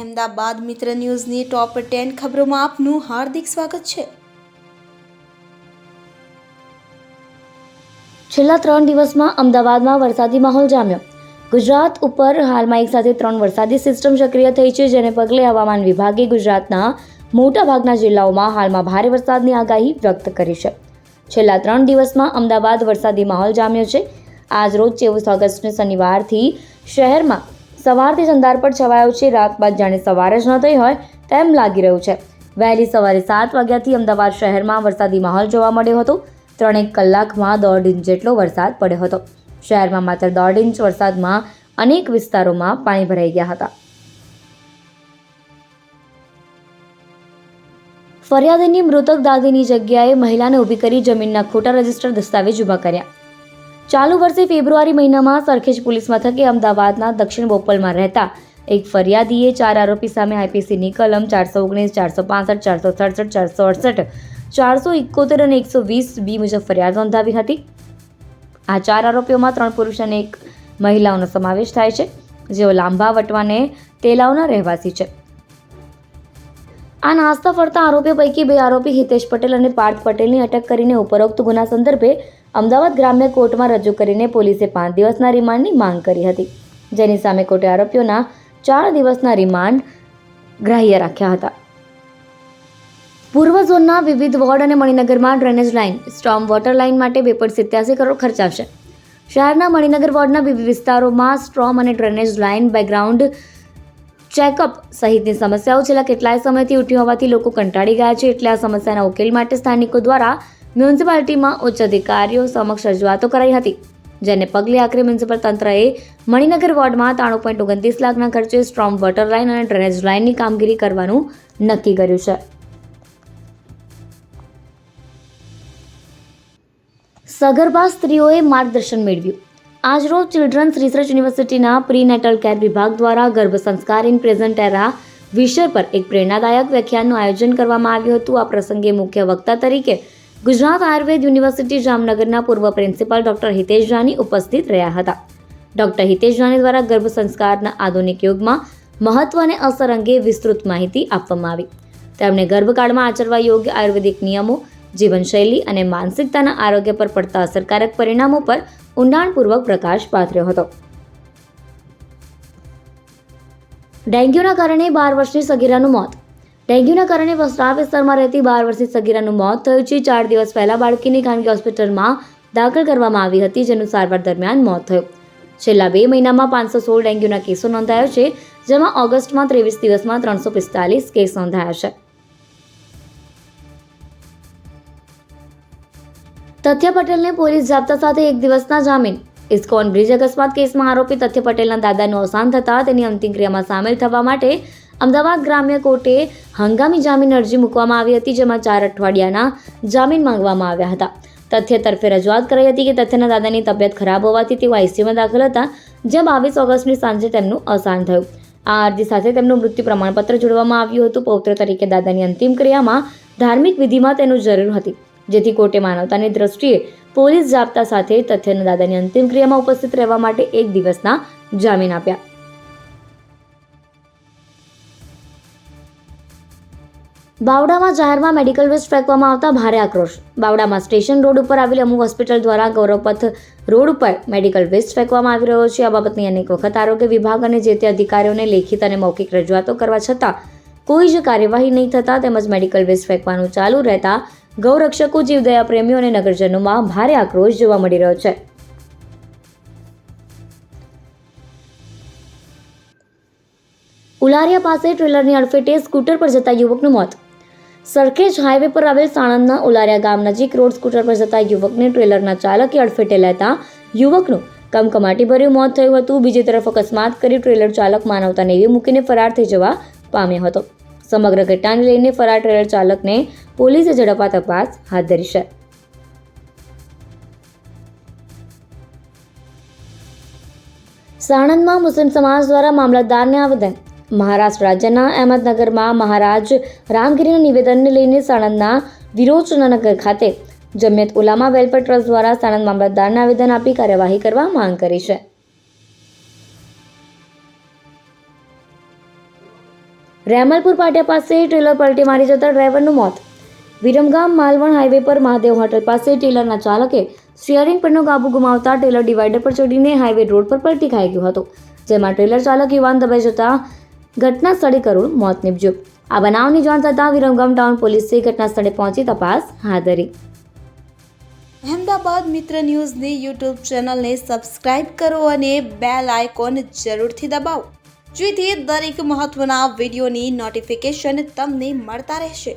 અમદાવાદ મિત્ર ન્યૂઝની top ten ખબરોમાં આપનું હાર્દિક સ્વાગત છે. છેલ્લા ત્રણ દિવસમાં અમદાવાદમાં વરસાદી માહોલ જામ્યો. ગુજરાત ઉપર હાલમાં એક સાથે ત્રણ વરસાદી સિસ્ટમ સક્રિય થઈ છે, જેને પગલે હવામાન વિભાગે ગુજરાતના મોટાભાગના જિલ્લાઓમાં હાલમાં ભારે વરસાદની આગાહી વ્યક્ત કરી છે. છેલ્લા ત્રણ દિવસમાં અમદાવાદ વરસાદી માહોલ જામ્યો છે. આજ રોજ ચોવીસ ઓગસ્ટને શનિવારથી શહેરમાં સવારથી જ અંધારપટ છવાયો છે. રાત બાદ જાણે સવાર જ ન થઈ હોય તેમ લાગી રહ્યું છે. વહેલી સવારે સાત વાગ્યાથી અમદાવાદ શહેરમાં વરસાદી માહોલ જોવા મળ્યો હતો. ત્રણેક કલાકમાં દોઢ ઇંચ જેટલો વરસાદ પડ્યો હતો. શહેરમાં માત્ર દોઢ ઇંચ વરસાદમાં અનેક વિસ્તારોમાં પાણી ભરાઈ ગયા હતા. ફરિયાદીની મૃતક દાદીની જગ્યાએ મહિલાને ઊભી કરી જમીનના ખોટા રજિસ્ટર દસ્તાવેજ ઊભા કર્યા. ચાલુ વર્ષે ફેબ્રુઆરી મહિનામાં સરખેજ પોલીસ મથકે અમદાવાદના દક્ષિણ બોપલમાં રહેતા એક ફરિયાદીએ ચાર આરોપી સામે આઈપીસીની કલમ ચારસો ઓગણીસ, ચારસો પાસઠ, ચારસો સડસઠ, ચારસો અડસઠ, ચારસો ઇકોતેર અને એકસો વીસ બી મુજબ ફરિયાદ નોંધાવી હતી. આ ચાર આરોપીઓમાં ત્રણ પુરુષ અને એક મહિલાઓનો સમાવેશ થાય છે. જેઓ લાંબા વટવાને તેલાવના રહેવાસી છે. આ નાસ્તા ફરતા આરોપીઓ પૈકી બે આરોપી હિતેશ પટેલ અને પાર્થ પટેલની અટક કરીને ઉપરોક્ત ગુના સંદર્ભે અમદાવાદ ગ્રામ્ય કોર્ટમાં રજૂ કરીને પોલીસે પાંચ દિવસના રિમાન્ડની માંગ કરી હતી. જેની સામે કોર્ટે આરોપીઓના ચાર દિવસના રિમાન્ડ ગ્રાહ્ય રાખ્યા હતા. પૂર્વ ઝોનના વિવિધ વોર્ડ અને મણિનગરમાં drainage line, storm water line માટે બે પોઈન્ટ સિત્યાસી કરોડ ખર્ચાશે. શહેરના મણિનગર વોર્ડના વિવિધ વિસ્તારોમાં સ્ટ્રોમ અને ડ્રેનેજ લાઇન બેકગ્રાઉન્ડ ચેકઅપ સહિતની સમસ્યાઓ છેલ્લા કેટલાય સમયથી ઉઠી હોવાથી લોકો કંટાળી ગયા છે એટલે આ સમસ્યાના ઉકેલ માટે સ્થાનિકો દ્વારા મ્યુનિસિપાલિટીમાં ઉચ્ચ અધિકારીઓ સમક્ષ રજૂઆતો કરાઈ હતી, જેને પગલે આખરે મ્યુનિસિપલ તંત્રએ મણિનગર વોર્ડમાં ત્રાણું પોઈન્ટ ઓગણત્રીસ લાખના ખર્ચે સ્ટ્રોમ વોટર લાઇન અને ડ્રેનેજ લાઇનની કામગીરી કરવાનું નક્કી કર્યું છે. સગર્ભા સ્ત્રીઓએ માર્ગદર્શન મેળવ્યું. આજરોજ ચિલ્ડ્રન્સ રિસર્ચ યુનિવર્સિટીના પ્રીનેટલ કેર વિભાગ દ્વારા ગર્ભ સંસ્કાર ઇન પ્રેઝન્ટ એરા વિષય પર એક પ્રેરણાદાયક વ્યાખ્યાનનું આયોજન કરવામાં આવ્યું હતું. આ પ્રસંગે મુખ્ય વક્તા તરીકે ગુજરાત આયુર્વેદ યુનિવર્સિટી જામનગરના પૂર્વ પ્રિન્સિપાલ ડોક્ટર હિતેશ જાની ઉપસ્થિત રહ્યા હતા. ડોક્ટર હિતેશ જાની દ્વારા ગર્ભ સંસ્કારના આધુનિક યુગમાં મહત્વ અને અસર અંગે વિસ્તૃત માહિતી આપવામાં આવી. તેમણે ગર્ભકાળમાં આચરવા યોગ્ય આયુર્વેદિક નિયમો, જીવનશૈલી અને માનસિકતાના આરોગ્ય પર પડતા અસરકારક પરિણામો પર ઊંડાણપૂર્વક પ્રકાશ પાથર્યો હતો. ડેન્ગ્યુના કારણે બાર વર્ષની સગીરાનું મોત ડેન્ગ્યુના કારણે વસ્ત્રાલ વિસ્તારમાં રહેતી બાર વર્ષની સગીરાનું મોત થયું છે. ચાર દિવસ પહેલા બાળકીની ખાનગી હોસ્પિટલમાં દાખલ કરવામાં આવી હતી, જેનું સારવાર દરમિયાન મોત થયું. છેલ્લા બે મહિનામાં પાંચસો સોળ ડેન્ગ્યુના કેસો નોંધાયો છે, જેમાં ઓગસ્ટમાં ત્રેવીસ દિવસમાં ત્રણસો પિસ્તાલીસ કેસ નોંધાયા છે. તથ્ય પટેલને પોલીસ જાપ્તા સાથે એક દિવસના જામીન. ઇસ્કોન બ્રિજ અકસ્માત કેસમાં આરોપી તથ્ય પટેલના દાદાનું અવસાન થતાં તેની અંતિમ ક્રિયામાં સામેલ થવા માટે અમદાવાદ ગ્રામ્ય કોર્ટે હંગામી જામીન અરજી મૂકવામાં આવી હતી, જેમાં ચાર અઠવાડિયાના જામીન માંગવામાં આવ્યા હતા. તથ્ય તરફે રજૂઆત કરાઈ હતી કે તથ્યના દાદાની તબિયત ખરાબ હોવાથી તેઓ આઈસીયુમાં દાખલ હતા જે બાવીસ ઓગસ્ટની સાંજે તેમનું અવસાન થયું. આ અરજી સાથે તેમનું મૃત્યુ પ્રમાણપત્ર જોડવામાં આવ્યું હતું. પૌત્ર તરીકે દાદાની અંતિમ ક્રિયામાં ધાર્મિક વિધિમાં તેનું જરૂર હતી, જેથી કોર્ટે માનવતાની દ્રષ્ટિએ પોલીસ જાપ્તા સાથે તથ્યના દાદાની અંતિમ ક્રિયામાં ઉપસ્થિત રહેવા માટે એક દિવસના જામીન આપ્યા. બાવડામાં જાહેરમાં મેડિકલ વેસ્ટ ફેંકવામાં આવતા ભારે આક્રોશ. બાવડામાં સ્ટેશન રોડ ઉપર આવેલી અમુક હોસ્પિટલ દ્વારા ગૌરવપથ રોડ ઉપર મેડિકલ વેસ્ટ ફેંકવામાં આવી રહ્યો છે. આ બાબતની અનેક વખત આરોગ્ય વિભાગ અને જે તે અધિકારીઓને લેખિત અને મૌખિક રજૂઆતો કરવા છતાં કોઈ જ કાર્યવાહી નહીં થતાં તેમજ મેડિકલ વેસ્ટ ફેંકવાનું ચાલુ રહેતા ગૌરક્ષકો, જીવદયા પ્રેમીઓ અને નગરજનોમાં ભારે આક્રોશ જોવા મળી રહ્યો છે. ઉલારિયા પાસે ટ્રેલરની અડફેટે સ્કૂટર પર જતા યુવકનું મોત. સરખેજ હાઈવે પર આવેલ સાણંદના ઉલારિયા ગામ નજીક રોડ સ્કૂટર પર જતા યુવકને ટ્રેલરના ચાલકે અડફેટે લેતા યુવકનું કમકમાટીભર્યું મોત થયું હતું. બીજી તરફ અકસ્માત કરી ટ્રેલર ચાલક માનવતા નેવી મૂકીને ફરાર થઈ જવા પામ્યો હતો. સમગ્ર ઘટનાને લઈને ફરાર ટ્રેલર ચાલકને પોલીસે ઝડપા તપાસ હાથ ધરી છે. સાણંદમાં મુસ્લિમ સમાજ દ્વારા મામલતદારને આવેદન મહારાષ્ટ્ર રાજ્યના અહેમદનગરમાં મહારાજ રામગીરીના નિવેદનને લઈને સાણંદના વિરોચનનગર ખાતે જમિયત ઉલામા વેલફેર ટ્રસ્ટ દ્વારા સાણંદ મામલતદારને આવેદન આપી કાર્યવાહી કરવા માંગ કરી છે. રેમલપુર પાટિયા પાસે ટ્રેલર પલટી મારી જતા ડ્રાઈવરનું મોત. વિરમગામ માલવણ હાઈવે પર મહાદેવ હોટલ પાસે ટ્રેલરના ચાલકે સ્ટિયરિંગ પરનો કાબુ ગુમાવતા ટ્રેલર ડિવાઈડર પર ચડીને હાઈવે રોડ પર પલટી ખાઈ ગયો હતો, જેમાં ટ્રેલર ચાલક યુવાન દબાઈ જતા ઘટના સ્થળે મોત નીપજ્યું. આ બનાવની જાણ થતાં વિરમગામ ટાઉન પોલીસે ઘટના સ્થળે પહોંચી તપાસ હાથ ધરી. અહેમદાબાદ મિત્ર ન્યૂઝની યુટ્યુબ ચેનલને સબસ્ક્રાઇબ કરો અને બેલ આઇકોન જરૂરથી દબાવો. જેથી દરેક મહત્વના વિડીયોની નોટિફિકેશન તમને મળતા રહેશે.